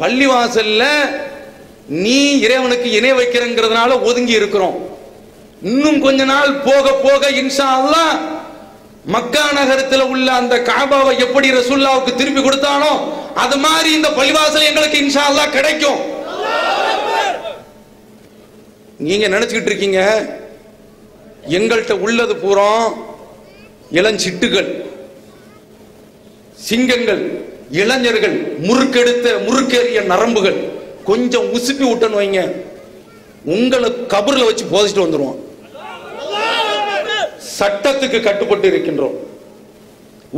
பள்ளிவாசல்ல நீ இறைவனுக்கு இணை வைக்கிறங்கிறதுனால ஒதுங்கி இருக்கிறோம். இன்னும் கொஞ்ச நாள் போக போக இன்ஷா மக்கா நகரத்தில் உள்ள அந்த காபாவை எப்படி ரசுல்லாவுக்கு திருப்பி கொடுத்தானோ அது மாதிரி இந்த பள்ளிவாசல் எங்களுக்கு இன்ஷா அல்லா கிடைக்கும். நீங்க நினைச்சுக்கிட்டு இருக்கீங்க எங்கள்கிட்ட உள்ளது பூரா இளஞ்சிட்டுகள் சிங்கங்கள். இளைஞர்கள் முறுக்கெடுத்த முறுக்கேறிய நரம்புகள். கொஞ்சம் உசுப்பி விட்டன்னு வைங்க. உங்களை கபரில் வச்சு போதிச்சுட்டு வந்துடுவோம் சட்டத்துக்கு கட்டுப்பட்டு இருக்கின்றோம்.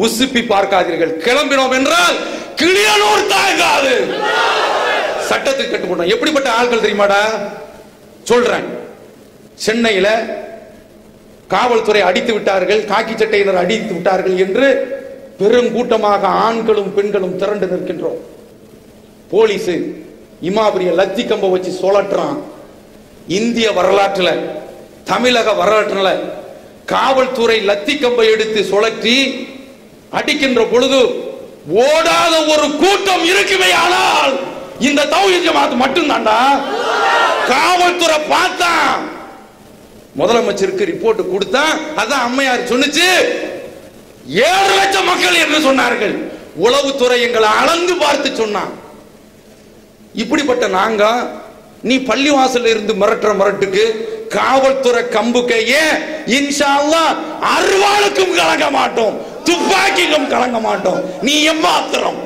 உசுப்பி பார்க்காதீர்கள். கிளம்பினோம் என்றால் கிளியனூர் தாங்காது. சட்டத்துக்கு கட்டுப்பட்டோம் எப்படிப்பட்ட ஆட்கள் தெரியுமாடா? சொல்றேன். சென்னையில காவல்துறை அடித்து விட்டார்கள் காக்கி சட்டையினர் அடித்து விட்டார்கள் என்று பெருங்கூட்டமாக ஆண்களும் பெண்களும் திரண்டு நிற்கின்றோம். போலீஸ் இமாபுரிய லத்தி கம்ப வச்சு சுழற்றுறான் இந்திய வரலாற்றுல தமிழக வரலாற்றுல காவல்துறை லத்தி கம்பை எடுத்து சுழற்றி அடிக்கின்ற பொழுது ஓடாத ஒரு கூட்டம் இருக்குமே ஆனால் இந்த தௌஹீத் ஜமாத் மட்டும்தான்டா. காவல்துறை பார்த்தான். முதலமைச்சருக்கு ரிப்போர்ட் கொடுத்தா அதான் அம்மையார் சொன்னுச்சு ஏழு லட்சம் மக்கள் என்று சொன்னார்கள். உளவுத்துறை எங்களை அளந்து பார்த்து சொன்னான். இப்படிப்பட்ட நாங்க நீ பள்ளிவாசல்ல இருந்து மிரட்டுற மிரட்டுக்கு காவல்துறை கம்புக்கையே இன்ஷா அல்லாஹ் அருவாளுக்கும் கலங்க மாட்டோம். துப்பாக்கிக்கும் கலங்க மாட்டோம். நீ எம்மாத்திரம்?